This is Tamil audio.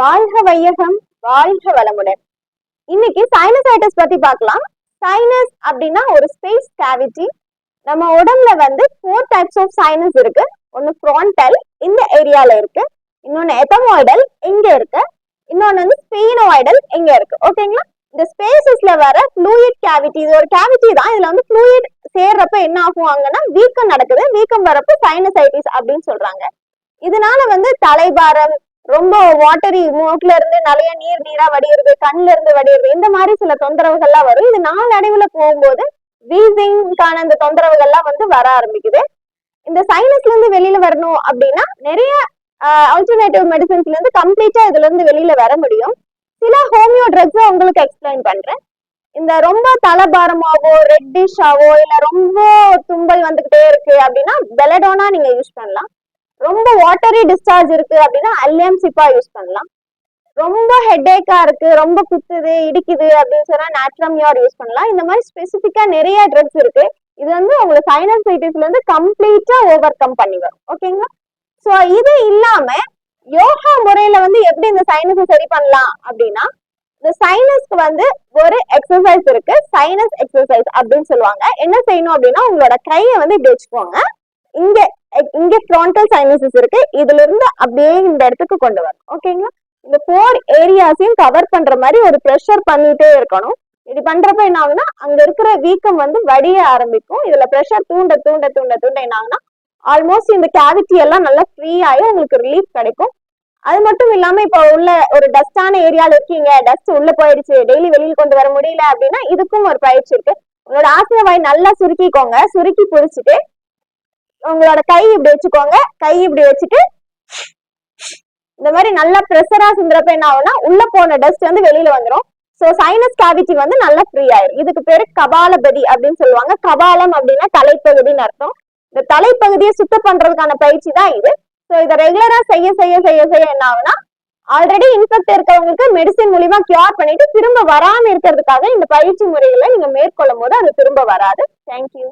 வாழ்க வையகம் வாழ்க வளமுடன். இன்னைக்கு சைனசைட்டிஸ் பத்தி பார்க்கலாம். சைனஸ் அப்படின்னா ஒரு ஸ்பேஸ் கேவிட்டி நம்ம உடம்புல வந்து ஃபோர் டைப்ஸ் ஆஃப் சைனஸ் இருக்கு. ஒன்னு ஃப்ரான்டல் இந்த ஏரியால இருக்கு. இன்னொன்னு எத்தமோய்டல் இங்க இருக்கு. இன்னொன்னு வந்து ஸ்பீனோய்டல் இங்க இருக்கு. ஓகேங்களா இந்த ஸ்பேசஸ்ல வர ஃப்ளூயிட் கேவிட்டி இது ஒரு கேவிட்டி தான். இதுல வந்து ஃப்ளூயிட் சேர்றப்ப என்ன ஆகும் அங்கன்னா வீக்கம் நடக்குது. வீக்கம் வரப்ப சைனசைட்டிஸ் அப்படின்னு சொல்றாங்க. இதனால வந்து தலைபாரம் ரொம்ப வாட்டரி மூக்குல இருந்து நிறைய நீர் நீரா வடிகிறது கண்ல இருந்து வடிகிறது இந்த மாதிரி சில தொந்தரவுகள்லாம் வரும். இது நாளடைவுல போகும்போது வீசிங்கான இந்த தொந்தரவுகள்லாம் வந்து வர ஆரம்பிக்குது. இந்த சைனஸ்ல இருந்து வெளியில வரணும் அப்படின்னா நிறைய ஆல்டர்னேட்டிவ் மெடிசன்ஸ்ல இருந்து கம்ப்ளீட்டா இதுல இருந்து வெளியில வர முடியும். சில ஹோமியோ ட்ரக்ஸ் உங்களுக்கு எக்ஸ்பிளைன் பண்றேன். இந்த ரொம்ப தலபாரமாவோ ரெட்டிஷாவோ இல்ல ரொம்ப தும்பல் வந்துகிட்டே இருக்கு அப்படின்னா பெலடோனா நீங்க யூஸ் பண்ணலாம். ரொம்ப வாட்டரி டிஸ்சார்ஜ் இருக்கு அப்படின்னா அல்லியம் சிப்பா யூஸ் பண்ணலாம். ரொம்ப ஹெட்டேக்கா இருக்கு ரொம்ப குத்துது இடிக்குது அப்படின்னு சொன்னா நேட்ரமியார் யூஸ் பண்ணலாம். இந்த மாதிரி ஸ்பெசிஃபிக்கா நிறைய ட்ரக்ஸ் இருக்கு. இது வந்து உங்களுக்கு சைனசைட்டிஸ்ல இருந்து கம்ப்ளீட்டா ஓவர் கம் பண்ணி வரும். ஓகேங்களா சோ இது இல்லாம யோகா முறையில வந்து எப்படி இந்த சைனஸை சரி பண்ணலாம் அப்படின்னா இந்த சைனஸ்க்கு வந்து ஒரு எக்ஸசைஸ் இருக்கு. சைனஸ் எக்ஸசைஸ் அப்படின்னு சொல்லுவாங்க. என்ன செய்யணும் அப்படின்னா உங்களோட கையை வந்து இப்படி வச்சுக்கோங்க. இங்க இங்க ஃப்ரான்டல் சைனசஸ் இருக்கு. இதுல இருந்து அப்படியே இந்த இடத்துக்கு கொண்டு வரணும் ஓகேங்களா இந்த ஃபோர் ஏரியாஸையும் கவர் பண்ற மாதிரி ஒரு ப்ரெஷர் பண்ணிட்டே இருக்கணும். இப்படி பண்றப்ப என்ன ஆகுதுன்னா அங்க இருக்கிற வீக்கம் வந்து வடிய ஆரம்பிக்கும். இதுல ப்ரெஷர் தூண்ட தூண்ட தூண்ட தூண்ட என்ன ஆகுனா ஆல்மோஸ்ட் இந்த கேவிட்டி எல்லாம் நல்லா ஃப்ரீ ஆகி உங்களுக்கு ரிலீஃப் கிடைக்கும். அது மட்டும் இல்லாம இப்ப உள்ள ஒரு டஸ்டான ஏரியால இருக்கீங்க. டஸ்ட் உள்ள போயிடுச்சு. டெய்லி வெளியில் கொண்டு வர முடியல அப்படின்னா இதுக்கும் ஒரு பயிற்சி இருக்கு. உங்களோட ஆசிரியவாய் நல்லா சுருக்கிக்கோங்க. சுருக்கி புடிச்சிட்டு உங்களோட கை இப்படி வச்சுக்கோங்க. கை இப்படி வச்சுட்டு இந்த மாதிரி நல்லா ப்ரெஷரா சிந்துறப்ப என்ன ஆகும்னா உள்ள போன டஸ்ட் வந்து வெளியில வந்துடும் ஸோ சைனஸ் கேவிட்டி வந்து நல்லா ஃப்ரீ ஆயிடும் இதுக்கு பேரு கபாலபதி அப்படின்னு சொல்லுவாங்க. கபாலம் அப்படின்னா தலைப்பகுதின்னு அர்த்தம். இந்த தலைப்பகுதியை சுத்தம் பண்றதுக்கான பயிற்சி தான் இது. ஸோ இதை ரெகுலரா செய்ய செய்ய செய்ய செய்ய என்ன ஆகுனா ஆல்ரெடி இன்ஃபெக்ட் இருக்கவங்களுக்கு மெடிசின் மூலியமா கியூர் பண்ணிட்டு திரும்ப வராம இருக்கிறதுக்காக இந்த பயிற்சி முறைகளை நீங்க மேற்கொள்ளும் போது அது திரும்ப வராது. தேங்க்யூ